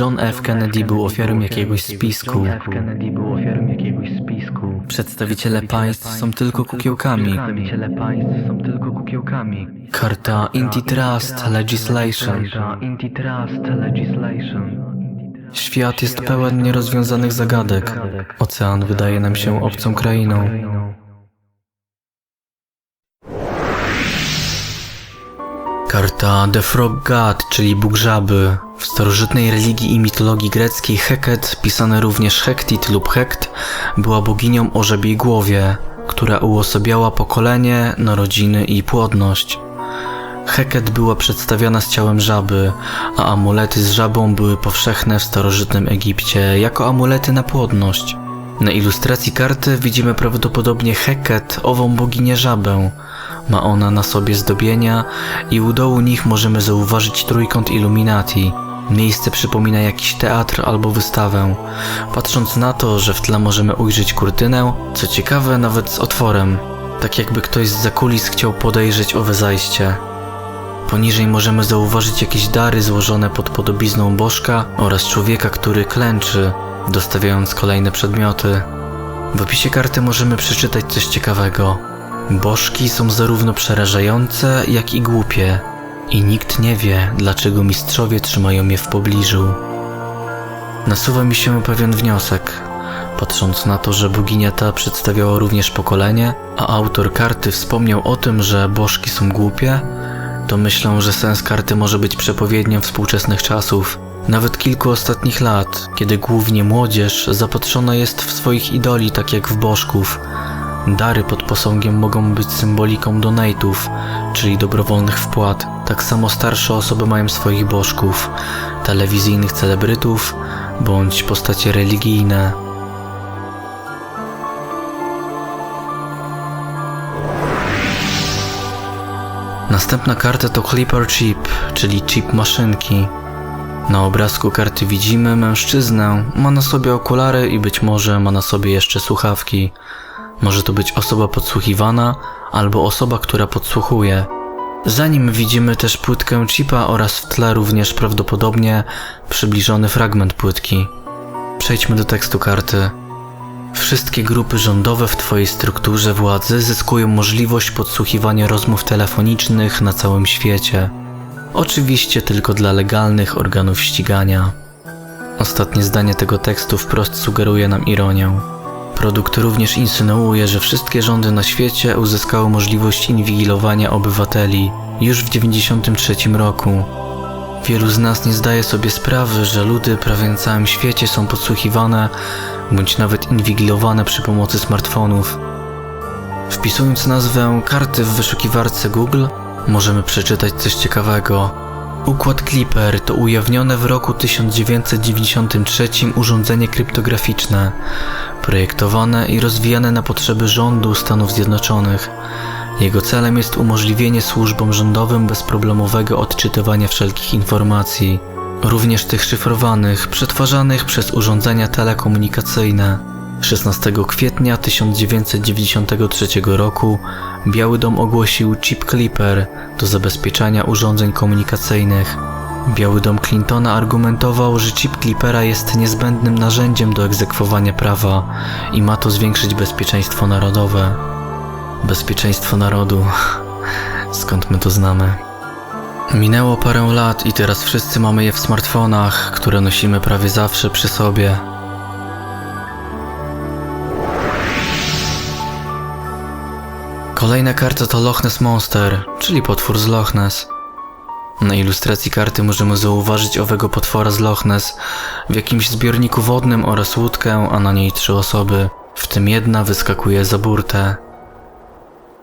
John F. Kennedy był ofiarą jakiegoś spisku. Przedstawiciele państw są tylko kukiełkami. Karta Antitrust Legislation. Świat jest pełen nierozwiązanych zagadek. Ocean wydaje nam się obcą krainą. Karta The Frog God, czyli Bóg Żaby. W starożytnej religii i mitologii greckiej Heket, pisane również Hektit lub Hekt, była boginią o żabiej głowie, która uosabiała pokolenie, narodziny i płodność. Heket była przedstawiana z ciałem żaby, a amulety z żabą były powszechne w starożytnym Egipcie jako amulety na płodność. Na ilustracji karty widzimy prawdopodobnie Heket, ową boginię żabę. Ma ona na sobie zdobienia i u dołu nich możemy zauważyć trójkąt Illuminati. Miejsce przypomina jakiś teatr albo wystawę. Patrząc na to, że w tle możemy ujrzeć kurtynę, co ciekawe nawet z otworem, tak jakby ktoś z zakulis chciał podejrzeć owe zajście. Poniżej możemy zauważyć jakieś dary złożone pod podobizną bożka oraz człowieka, który klęczy, dostawiając kolejne przedmioty. W opisie karty możemy przeczytać coś ciekawego. Bożki są zarówno przerażające, jak i głupie, i nikt nie wie, dlaczego mistrzowie trzymają je w pobliżu. Nasuwa mi się pewien wniosek. Patrząc na to, że bogini ta przedstawiała również pokolenie, a autor karty wspomniał o tym, że bożki są głupie, to myślę, że sens karty może być przepowiednią współczesnych czasów, nawet kilku ostatnich lat, kiedy głównie młodzież zapatrzona jest w swoich idoli tak jak w bożków. Dary pod posągiem mogą być symboliką donate'ów, czyli dobrowolnych wpłat. Tak samo starsze osoby mają swoich bożków, telewizyjnych celebrytów bądź postacie religijne. Następna karta to Clipper Chip, czyli chip maszynki. Na obrazku karty widzimy mężczyznę, ma na sobie okulary i być może ma na sobie jeszcze słuchawki. Może to być osoba podsłuchiwana albo osoba, która podsłuchuje. Za nim widzimy też płytkę chipa oraz w tle również prawdopodobnie przybliżony fragment płytki. Przejdźmy do tekstu karty. Wszystkie grupy rządowe w Twojej strukturze władzy zyskują możliwość podsłuchiwania rozmów telefonicznych na całym świecie. Oczywiście tylko dla legalnych organów ścigania. Ostatnie zdanie tego tekstu wprost sugeruje nam ironię. Produkt również insynuuje, że wszystkie rządy na świecie uzyskały możliwość inwigilowania obywateli już w 1993 roku. Wielu z nas nie zdaje sobie sprawy, że ludy prawie na całym świecie są podsłuchiwane bądź nawet inwigilowane przy pomocy smartfonów. Wpisując nazwę karty w wyszukiwarce Google, możemy przeczytać coś ciekawego. Układ Clipper to ujawnione w roku 1993 urządzenie kryptograficzne, projektowane i rozwijane na potrzeby rządu Stanów Zjednoczonych. Jego celem jest umożliwienie służbom rządowym bezproblemowego odczytywania wszelkich informacji, również tych szyfrowanych, przetwarzanych przez urządzenia telekomunikacyjne. 16 kwietnia 1993 roku Biały Dom ogłosił chip Clipper do zabezpieczania urządzeń komunikacyjnych. Biały Dom Clintona argumentował, że chip Clippera jest niezbędnym narzędziem do egzekwowania prawa i ma to zwiększyć bezpieczeństwo narodowe. Bezpieczeństwo narodu. Skąd my to znamy? Minęło parę lat i teraz wszyscy mamy je w smartfonach, które nosimy prawie zawsze przy sobie. Kolejna karta to Loch Ness Monster, czyli potwór z Loch Ness. Na ilustracji karty możemy zauważyć owego potwora z Loch Ness w jakimś zbiorniku wodnym oraz łódkę, a na niej trzy osoby, w tym jedna wyskakuje za burtę.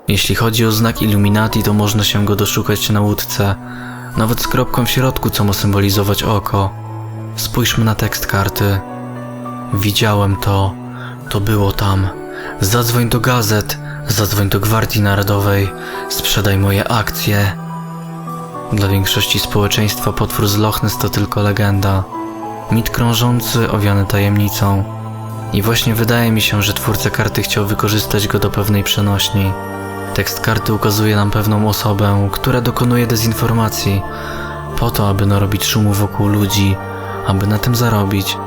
Jeśli chodzi o znak Illuminati, to można się go doszukać na łódce, nawet z kropką w środku, co ma symbolizować oko. Spójrzmy na tekst karty. Widziałem to, to było tam. Zadzwoń do gazet, zadzwoń do Gwardii Narodowej, sprzedaj moje akcje. Dla większości społeczeństwa potwór z Loch Ness to tylko legenda. Mit krążący, owiany tajemnicą. I właśnie wydaje mi się, że twórca karty chciał wykorzystać go do pewnej przenośni. Tekst karty ukazuje nam pewną osobę, która dokonuje dezinformacji, po to, aby narobić szumu wokół ludzi aby na tym zarobić.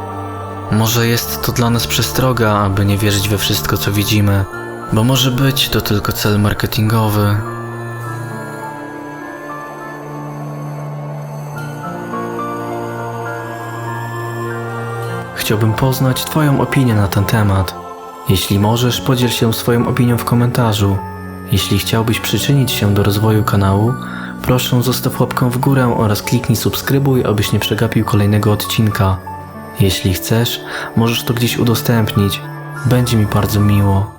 Może jest to dla nas przestroga, aby nie wierzyć we wszystko, co widzimy, bo może być to tylko cel marketingowy. Chciałbym poznać Twoją opinię na ten temat. Jeśli możesz, podziel się swoją opinią w komentarzu. Jeśli chciałbyś przyczynić się do rozwoju kanału, proszę zostaw łapkę w górę oraz kliknij subskrybuj, abyś nie przegapił kolejnego odcinka. Jeśli chcesz, możesz to gdzieś udostępnić. Będzie mi bardzo miło.